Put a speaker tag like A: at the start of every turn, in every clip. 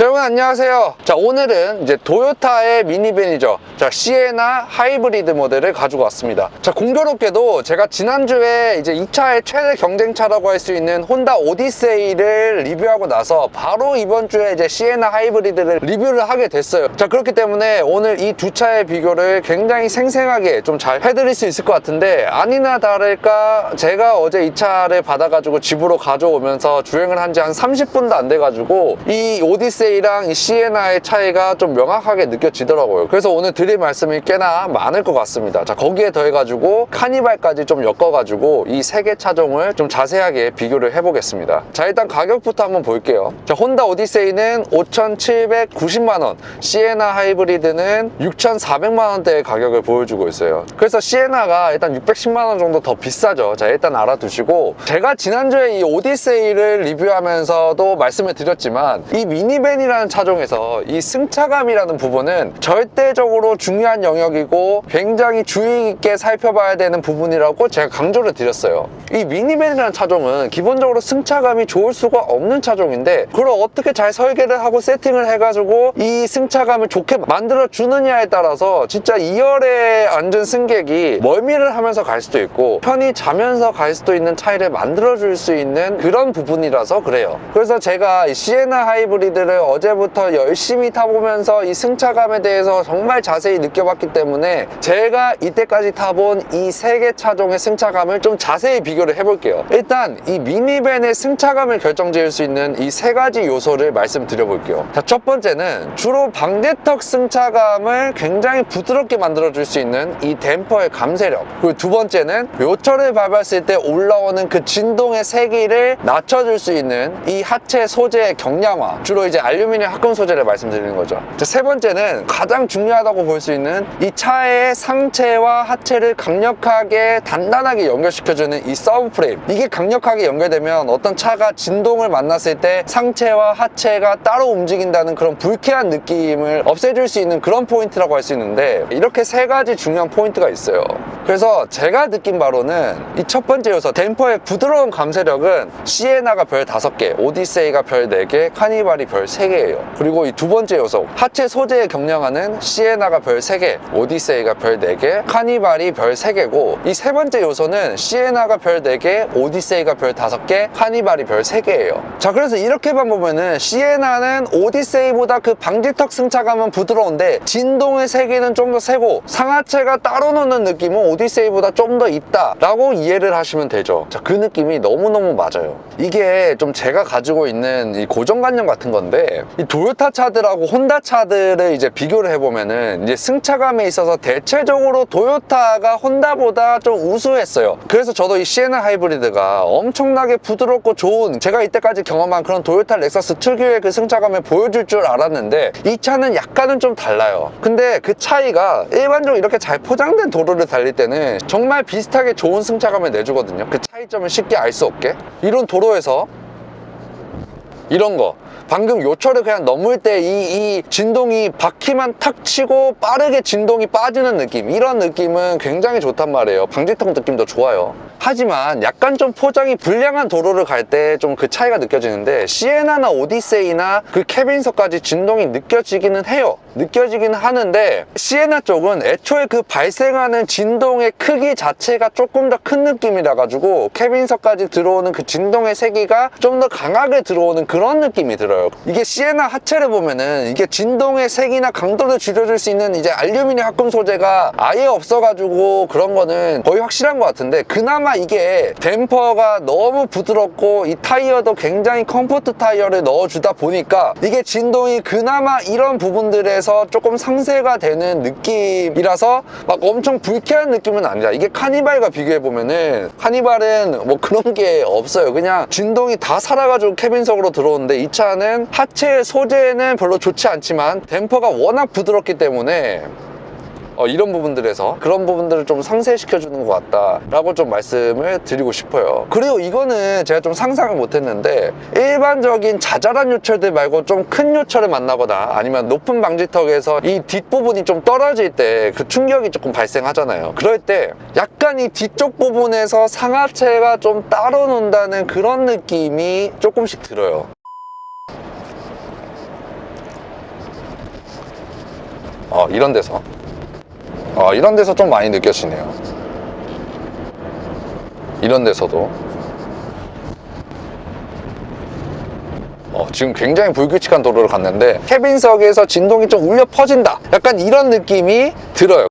A: 자, 여러분 안녕하세요. 자, 오늘은 이제 도요타의 미니밴이죠. 자, 시에나 하이브리드 모델을 가지고 왔습니다. 자, 공교롭게도 제가 지난주에 이제 이 차의 최대 경쟁차라고 할 수 있는 혼다 오디세이를 리뷰하고 나서 바로 이번 주에 이제 시에나 하이브리드를 리뷰를 하게 됐어요. 자, 그렇기 때문에 오늘 이 두 차의 비교를 굉장히 생생하게 좀 잘 해드릴 수 있을 것 같은데 아니나 다를까 제가 어제 이 차를 받아가지고 집으로 가져오면서 주행을 한 지한 30분도 안 돼가지고 이 오디세이 랑이 시에나의 차이가 좀 명확하게 느껴지더라고요. 그래서 오늘 드릴 말씀이 꽤나 많을 것 같습니다. 자, 거기에 더해가지고 카니발까지 좀 엮어가지고 이 세 개 차종을 좀 자세하게 비교를 해보겠습니다. 자, 일단 가격부터 한번 볼게요. 자, 혼다 오디세이는 5,790만원, 시에나 하이브리드는 6,400만원대의 가격을 보여주고 있어요. 그래서 시에나가 일단 610만원 정도 더 비싸죠. 자, 일단 알아두시고 제가 지난주에 이 오디세이를 리뷰하면서도 말씀을 드렸지만 이 미니밴 이라는 차종에서 이 승차감이라는 부분은 절대적으로 중요한 영역이고 굉장히 주의 깊게 살펴봐야 되는 부분이라고 제가 강조를 드렸어요. 이 미니밴이라는 차종은 기본적으로 승차감이 좋을 수가 없는 차종인데 그걸 어떻게 잘 설계를 하고 세팅을 해가지고 이 승차감을 좋게 만들어 주느냐에 따라서 진짜 2열에 앉은 승객이 멀미를 하면서 갈 수도 있고 편히 자면서 갈 수도 있는 차이를 만들어 줄 수 있는 그런 부분이라서 그래요. 그래서 제가 이 시에나 하이브리드를 어제부터 열심히 타보면서 이 승차감에 대해서 정말 자세히 느껴봤기 때문에 제가 이때까지 타본 이 세 개 차종의 승차감을 좀 자세히 비교를 해볼게요. 일단 이 미니밴의 승차감을 결정지을 수 있는 이 세 가지 요소를 말씀드려볼게요. 자, 첫 번째는 주로 방지턱 승차감을 굉장히 부드럽게 만들어줄 수 있는 이 댐퍼의 감쇄력. 그리고 두 번째는 요철을 밟았을 때 올라오는 그 진동의 세기를 낮춰줄 수 있는 이 하체 소재의 경량화. 주로 이제 알루미늄 합금 소재를 말씀드리는 거죠. 자, 세 번째는 가장 중요하다고 볼 수 있는 이 차의 상체와 하체를 강력하게 단단하게 연결시켜주는 이 서브 프레임. 이게 강력하게 연결되면 어떤 차가 진동을 만났을 때 상체와 하체가 따로 움직인다는 그런 불쾌한 느낌을 없애줄 수 있는 그런 포인트라고 할 수 있는데 이렇게 세 가지 중요한 포인트가 있어요. 그래서 제가 느낀 바로는 이 첫 번째 요소 댐퍼의 부드러운 감쇄력은 시에나가 별 5개, 오디세이가 별 4개, 카니발이 별 3개 예요. 그리고 이 두 번째 요소 하체 소재의 경량화는 시에나가 별 3개, 오디세이가 별 4개, 카니발이 별 3개고 이 세 번째 요소는 시에나가 별 4개, 오디세이가 별 5개, 카니발이 별 3개예요. 자 그래서 이렇게만 보면은 시에나는 오디세이보다 그 방지턱 승차감은 부드러운데 진동의 세기는 좀 더 세고 상하체가 따로 노는 느낌은 오디세이보다 좀 더 있다 라고 이해를 하시면 되죠 자 그 느낌이 너무너무 맞아요 이게 좀 제가 가지고 있는 이 고정관념 같은 건데 이 도요타 차들하고 혼다 차들을 이제 비교를 해보면은 이제 승차감에 있어서 대체적으로 도요타가 혼다보다 좀 우수했어요. 그래서 저도 이 시에나 하이브리드가 엄청나게 부드럽고 좋은 제가 이때까지 경험한 그런 도요타 렉서스 특유의 그 승차감을 보여줄 줄 알았는데 이 차는 약간은 좀 달라요. 근데 그 차이가 일반적으로 이렇게 잘 포장된 도로를 달릴 때는 정말 비슷하게 좋은 승차감을 내주거든요. 그 차이점을 쉽게 알 수 없게. 이런 도로에서 이런 거. 방금 요철을 그냥 넘을 때 이 이 진동이 바퀴만 탁 치고 빠르게 진동이 빠지는 느낌. 이런 느낌은 굉장히 좋단 말이에요. 방지턱 느낌도 좋아요. 하지만 약간 좀 포장이 불량한 도로를 갈 때 좀 그 차이가 느껴지는데 시에나나 오디세이나 그 캐빈석까지 진동이 느껴지기는 해요. 느껴지긴 하는데 시에나 쪽은 애초에 그 발생하는 진동의 크기 자체가 조금 더 큰 느낌이라 가지고 캐빈석까지 들어오는 그 진동의 세기가 좀 더 강하게 들어오는 그런 느낌이 들어요. 이게 시에나 하체를 보면은 이게 진동의 세기나 강도를 줄여줄 수 있는 이제 알루미늄 합금 소재가 아예 없어가지고 그런 거는 거의 확실한 것 같은데 그나마 이게 댐퍼가 너무 부드럽고 이 타이어도 굉장히 컴포트 타이어를 넣어주다 보니까 이게 진동이 그나마 이런 부분들에서 조금 상쇄가 되는 느낌이라서 막 엄청 불쾌한 느낌은 아니라 이게 카니발과 비교해보면은 카니발은 뭐 그런 게 없어요. 그냥 진동이 다 살아가지고 캐빈석으로 들어오는데 이 차는 하체 소재는 별로 좋지 않지만 댐퍼가 워낙 부드럽기 때문에 어, 이런 부분들에서 그런 부분들을 좀 상쇄시켜주는 것 같다라고 좀 말씀을 드리고 싶어요. 그리고 이거는 제가 좀 상상을 못했는데 일반적인 자잘한 요철들 말고 좀 큰 요철을 만나거나 아니면 높은 방지턱에서 이 뒷부분이 좀 떨어질 때 그 충격이 조금 발생하잖아요. 그럴 때 약간 이 뒤쪽 부분에서 상하체가 좀 따로 논다는 그런 느낌이 조금씩 들어요. 어, 이런 데서. 어, 이런 데서 좀 많이 느껴지네요. 이런 데서도. 어, 지금 굉장히 불규칙한 도로를 갔는데 캐빈석에서 진동이 좀 울려 퍼진다. 약간 이런 느낌이 들어요.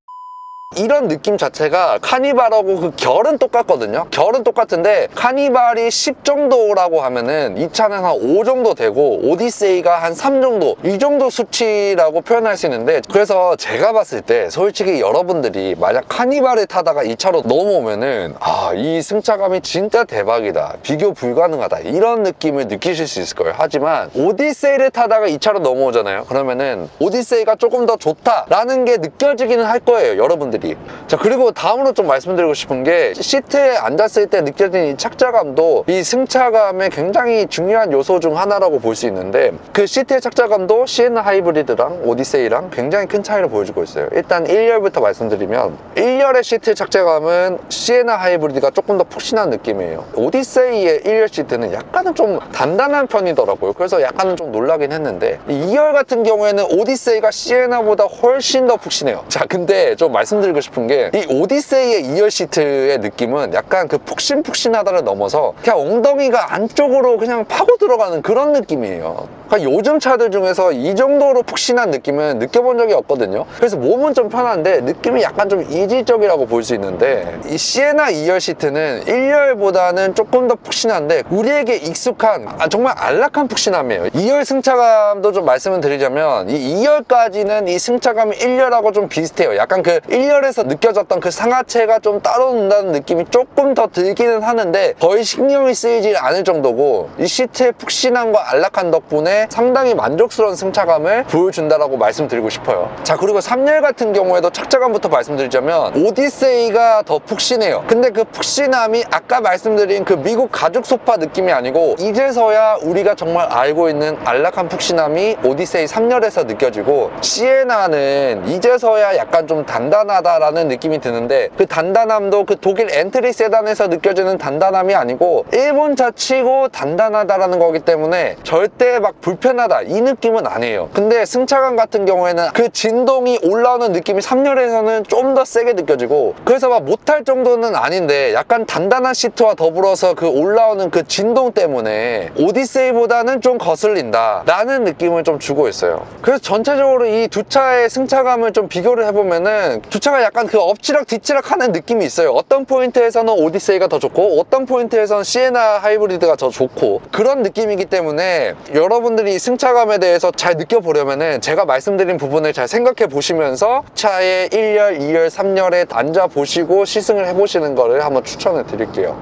A: 이런 느낌 자체가 카니발하고 그 결은 똑같거든요. 결은 똑같은데 카니발이 10 정도라고 하면은 이 차는 한 5 정도 되고 오디세이가 한 3 정도 이 정도 수치라고 표현할 수 있는데 그래서 제가 봤을 때 솔직히 여러분들이 만약 카니발을 타다가 이 차로 넘어오면은 아 이 승차감이 진짜 대박이다 비교 불가능하다 이런 느낌을 느끼실 수 있을 거예요. 하지만 오디세이를 타다가 이 차로 넘어오잖아요. 그러면은 오디세이가 조금 더 좋다라는 게 느껴지기는 할 거예요. 여러분들이. 的 자 그리고 다음으로 좀 말씀드리고 싶은 게 시트에 앉았을 때 느껴지는 이 착자감도 이 승차감의 굉장히 중요한 요소 중 하나라고 볼 수 있는데 그 시트의 착자감도 시에나 하이브리드랑 오디세이랑 굉장히 큰 차이를 보여주고 있어요. 일단 1열부터 말씀드리면 1열의 시트 착자감은 시에나 하이브리드가 조금 더 푹신한 느낌이에요. 오디세이의 1열 시트는 약간은 좀 단단한 편이더라고요. 그래서 약간은 좀 놀라긴 했는데 이 2열 같은 경우에는 오디세이가 시에나보다 훨씬 더 푹신해요. 자 근데 좀 말씀드리고 싶은 게이 오디세이의 2열 시트의 느낌은 약간 그 푹신푹신하다를 넘어서 그냥 엉덩이가 안쪽으로 그냥 파고 들어가는 그런 느낌이에요. 그러니까 요즘 차들 중에서 이 정도로 푹신한 느낌은 느껴본 적이 없거든요. 그래서 몸은 좀 편한데 느낌이 약간 좀 이질적이라고 볼 수 있는데 이 시에나 2열 시트는 1열보다는 조금 더 푹신한데 우리에게 익숙한 아, 정말 안락한 푹신함이에요. 2열 승차감도 좀 말씀을 드리자면 이 2열까지는 이 승차감이 1열하고 좀 비슷해요. 약간 그 1열에서 느껴 졌던 그 상하체가 좀 따로 논다는 느낌이 조금 더 들기는 하는데 거의 신경이 쓰이지 않을 정도고 이 시트의 푹신함과 안락한 덕분에 상당히 만족스러운 승차감을 보여준다라고 말씀드리고 싶어요. 자 그리고 3열 같은 경우에도 착자감부터 말씀드리자면 오디세이가 더 푹신해요. 근데 그 푹신함이 아까 말씀드린 그 미국 가죽 소파 느낌이 아니고 이제서야 우리가 정말 알고 있는 안락한 푹신함이 오디세이 3열에서 느껴지고 시에나는 이제서야 약간 좀 단단하다라는 느낌 이 드는데 그 단단함도 그 독일 엔트리 세단에서 느껴지는 단단함이 아니고 일본차 치고 단단하다라는 거기 때문에 절대 막 불편하다 이 느낌은 아니에요. 근데 승차감 같은 경우에는 그 진동이 올라오는 느낌이 3열에서는 좀 더 세게 느껴지고 그래서 막 못할 정도는 아닌데 약간 단단한 시트와 더불어서 그 올라오는 그 진동 때문에 오디세이보다는 좀 거슬린다 라는 느낌을 좀 주고 있어요. 그래서 전체적으로 이 두 차의 승차감을 좀 비교를 해보면은 두 차가 약간 그 엎치락 뒤치락 하는 느낌이 있어요. 어떤 포인트에서는 오디세이가 더 좋고 어떤 포인트에서는 시에나 하이브리드가 더 좋고 그런 느낌이기 때문에 여러분들이 이 승차감에 대해서 잘 느껴보려면은 제가 말씀드린 부분을 잘 생각해 보시면서 차의 1열, 2열, 3열에 앉아 보시고 시승을 해보시는 거를 한번 추천을 드릴게요.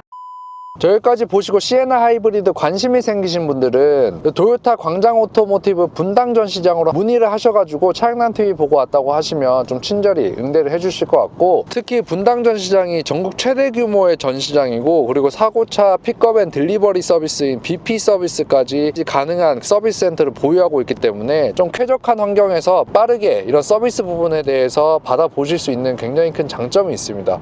A: 저기까지 보시고 시에나 하이브리드 관심이 생기신 분들은 그 도요타 광장 오토모티브 분당 전 시장으로 문의를 하셔가지고 차량난 TV 보고 왔다고 하시면 좀 친절히 응대를 해주실 것 같고 특히 분당 전 시장이 전국 최대 규모의 전시장이고 그리고 사고차 픽업 앤 딜리버리 서비스인 BP 서비스까지 가능한 서비스 센터를 보유하고 있기 때문에 좀 쾌적한 환경에서 빠르게 이런 서비스 부분에 대해서 받아보실 수 있는 굉장히 큰 장점이 있습니다.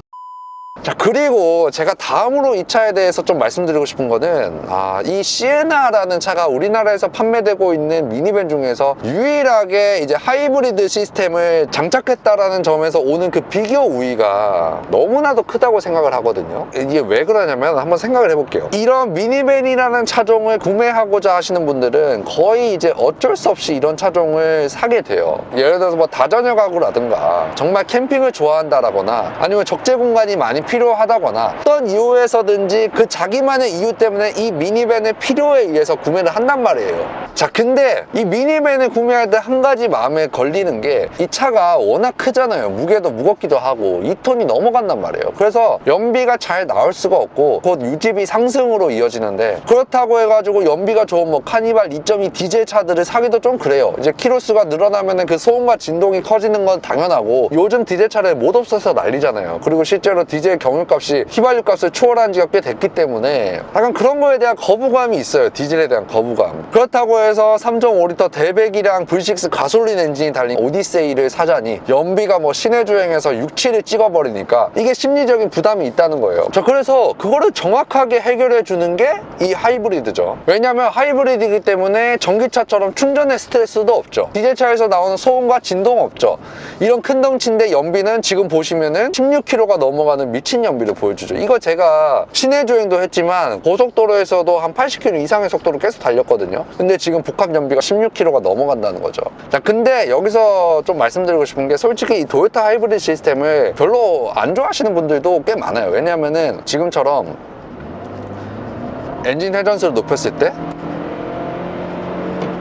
A: 자 그리고 제가 다음으로 이 차에 대해서 좀 말씀드리고 싶은 거는 아, 이 시에나라는 차가 우리나라에서 판매되고 있는 미니밴 중에서 유일하게 이제 하이브리드 시스템을 장착했다라는 점에서 오는 그 비교 우위가 너무나도 크다고 생각을 하거든요. 이게 왜 그러냐면 한번 생각을 해볼게요. 이런 미니밴이라는 차종을 구매하고자 하시는 분들은 거의 이제 어쩔 수 없이 이런 차종을 사게 돼요. 예를 들어서 뭐 다저녁 가구라든가 정말 캠핑을 좋아한다라거나 아니면 적재 공간이 많이 필요 하다거나 어떤 이유에서든지 그 자기만의 이유 때문에 이 미니밴의 필요에 의해서 구매를 한단 말이에요. 자, 근데 이 미니밴을 구매할 때 한 가지 마음에 걸리는 게 이 차가 워낙 크잖아요. 무게도 무겁기도 하고 2톤이 넘어간단 말이에요. 그래서 연비가 잘 나올 수가 없고 곧 유지비 상승으로 이어지는데 그렇다고 해가지고 연비가 좋은 뭐 카니발 2.2 디젤 차들을 사기도 좀 그래요. 이제 키로수가 늘어나면은 그 소음과 진동이 커지는 건 당연하고 요즘 디젤 차를 못 없어서 난리잖아요. 그리고 실제로 디젤 경유값이 휘발유 값을 초월한 지가 꽤 됐기 때문에 약간 그런 거에 대한 거부감이 있어요. 디젤에 대한 거부감. 그렇다고 고속도로에서 3.5L 대배기량 V6 가솔린 엔진이 달린 오디세이를 사자니 연비가 뭐 시내 주행에서 6, 7을 찍어버리니까 이게 심리적인 부담이 있다는 거예요. 자, 그래서 그거를 정확하게 해결해 주는 게 이 하이브리드죠. 왜냐면 하이브리드이기 때문에 전기차처럼 충전의 스트레스도 없죠. 디젤차에서 나오는 소음과 진동 없죠. 이런 큰 덩치인데 연비는 지금 보시면은 16km가 넘어가는 미친 연비를 보여주죠. 이거 제가 시내 주행도 했지만 고속도로에서도 한 80km 이상의 속도로 계속 달렸거든요. 근데 지금 복합 연비가 16km가 넘어간다는 거죠. 자, 근데 여기서 좀 말씀드리고 싶은 게 솔직히 이 도요타 하이브리드 시스템을 별로 안 좋아하시는 분들도 꽤 많아요. 왜냐면은 지금처럼 엔진 회전수를 높였을 때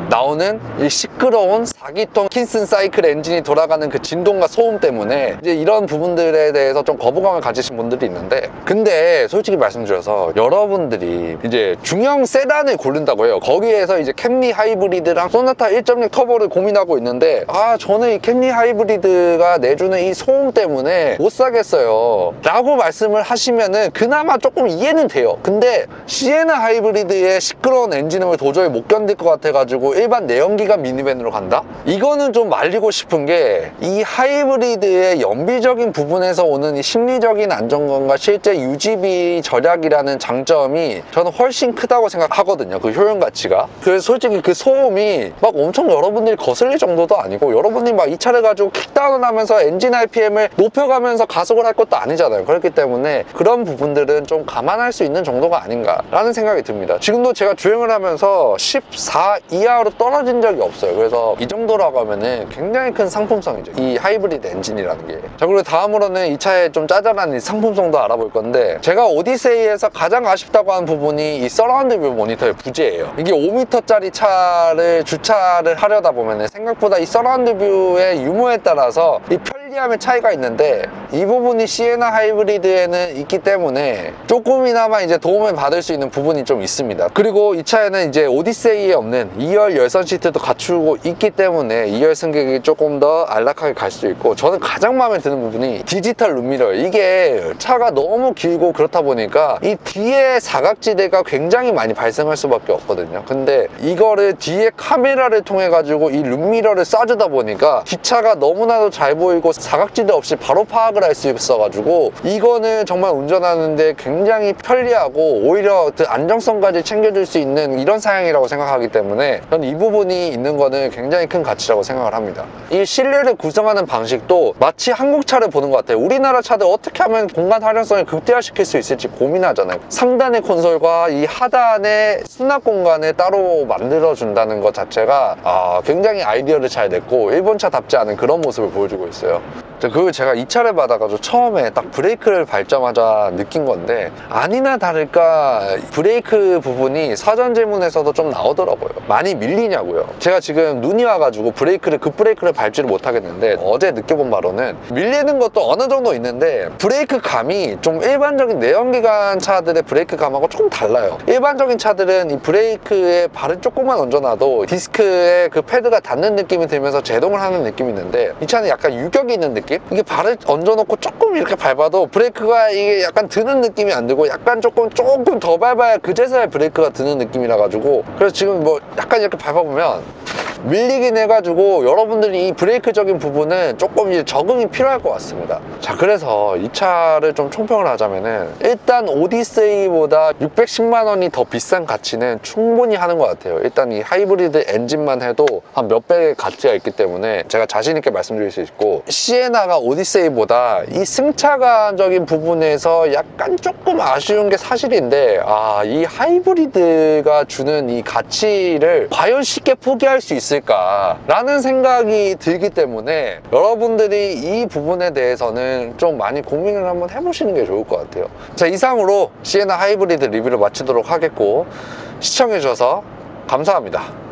A: 나오는 이 시끄러운 4기통 킨슨 사이클 엔진이 돌아가는 그 진동과 소음 때문에 이제 이런 부분들에 대해서 좀 거부감을 가지신 분들이 있는데 근데 솔직히 말씀드려서 여러분들이 이제 중형 세단을 고른다고 해요. 거기에서 이제 캠리 하이브리드랑 소나타 1.6 터보를 고민하고 있는데 아 저는 이 캠리 하이브리드가 내주는 이 소음 때문에 못 사겠어요. 라고 말씀을 하시면은 그나마 조금 이해는 돼요. 근데 시에나 하이브리드의 시끄러운 엔진음을 도저히 못 견딜 것 같아가지고 일반 내연기관 미니밴으로 간다? 이거는 좀 말리고 싶은 게 이 하이브리드의 연비적인 부분에서 오는 이 심리적인 안정감과 실제 유지비 절약이라는 장점이 저는 훨씬 크다고 생각하거든요. 그 효용 가치가. 그래서 솔직히 그 소음이 막 엄청 여러분들이 거슬릴 정도도 아니고 여러분들이 막 이 차를 가지고 킥다운 하면서 엔진 RPM을 높여가면서 가속을 할 것도 아니잖아요. 그렇기 때문에 그런 부분들은 좀 감안할 수 있는 정도가 아닌가라는 생각이 듭니다. 지금도 제가 주행을 하면서 14 이하로 떨어진 적이 없어요. 그래서 이 정도라고 하면은 굉장히 큰 상품성이죠. 이 하이브리드 엔진이라는 게. 자, 그리고 다음으로는 이 차의 좀 짜잘한 이 상품성도 알아볼 건데 제가 오디세이에서 가장 아쉽다고 하는 부분이 이 서라운드 뷰 모니터의 부재예요. 이게 5m짜리 차를 주차를 하려다 보면은 생각보다 이 서라운드 뷰의 유무에 따라서 이 편리 함의 차이가 있는데 이 부분이 시에나 하이브리드에는 있기 때문에 조금이나마 이제 도움을 받을 수 있는 부분이 좀 있습니다. 그리고 이 차에는 이제 오디세이에 없는 2열 열선 시트도 갖추고 있기 때문에 2열 승객이 조금 더 안락하게 갈 수 있고 저는 가장 마음에 드는 부분이 디지털 룸미러 이게 차가 너무 길고 그렇다 보니까 이 뒤에 사각지대가 굉장히 많이 발생할 수밖에 없거든요. 근데 이거를 뒤에 카메라를 통해 가지고 이 룸미러를 쏴주다 보니까 뒷차가 너무나도 잘 보이고 사각지대 없이 바로 파악을 할 수 있어가지고 이거는 정말 운전하는데 굉장히 편리하고 오히려 그 안정성까지 챙겨줄 수 있는 이런 사양이라고 생각하기 때문에 저는 이 부분이 있는 거는 굉장히 큰 가치라고 생각을 합니다. 이 실내를 구성하는 방식도 마치 한국 차를 보는 것 같아요. 우리나라 차들 어떻게 하면 공간 활용성을 극대화시킬 수 있을지 고민하잖아요. 상단의 콘솔과 이 하단의 수납 공간을 따로 만들어준다는 것 자체가 아, 굉장히 아이디어를 잘 냈고 일본 차답지 않은 그런 모습을 보여주고 있어요. 그걸 제가 이 차를 받아가지고 처음에 딱 브레이크를 밟자마자 느낀 건데 아니나 다를까 브레이크 부분이 사전 질문에서도 좀 나오더라고요. 많이 밀리냐고요. 제가 지금 눈이 와가지고 브레이크를 급브레이크를 밟지를 못하겠는데 어제 느껴본 바로는 밀리는 것도 어느 정도 있는데 브레이크 감이 좀 일반적인 내연기관 차들의 브레이크 감하고 조금 달라요. 일반적인 차들은 이 브레이크에 발을 조금만 얹어놔도 디스크에 그 패드가 닿는 느낌이 들면서 제동을 하는 느낌이 있는데 이 차는 약간 유격이 있는 느낌? 이게 발을 얹어놓고 조금 이렇게 밟아도 브레이크가 이게 약간 드는 느낌이 안 들고 약간 조금 조금 더 밟아야 그제서야 브레이크가 드는 느낌이라 가지고 그래서 지금 뭐 약간 이렇게 밟아보면 밀리긴 해가지고 여러분들이 이 브레이크적인 부분은 조금 이제 적응이 필요할 것 같습니다. 자, 그래서 이 차를 좀 총평을 하자면은 일단 오디세이보다 610만 원이 더 비싼 가치는 충분히 하는 것 같아요. 일단 이 하이브리드 엔진만 해도 한 몇 배의 가치가 있기 때문에 제가 자신 있게 말씀드릴 수 있고 시에나가 오디세이보다 이 승차감적인 부분에서 약간 조금 아쉬운 게 사실인데 아, 이 하이브리드가 주는 이 가치를 과연 쉽게 포기할 수 있을까라는 생각이 들기 때문에 여러분들이 이 부분에 대해서는 좀 많이 고민을 한번 해보시는 게 좋을 것 같아요. 자, 이상으로 시에나 하이브리드 리뷰를 마치도록 하겠고 시청해주셔서 감사합니다.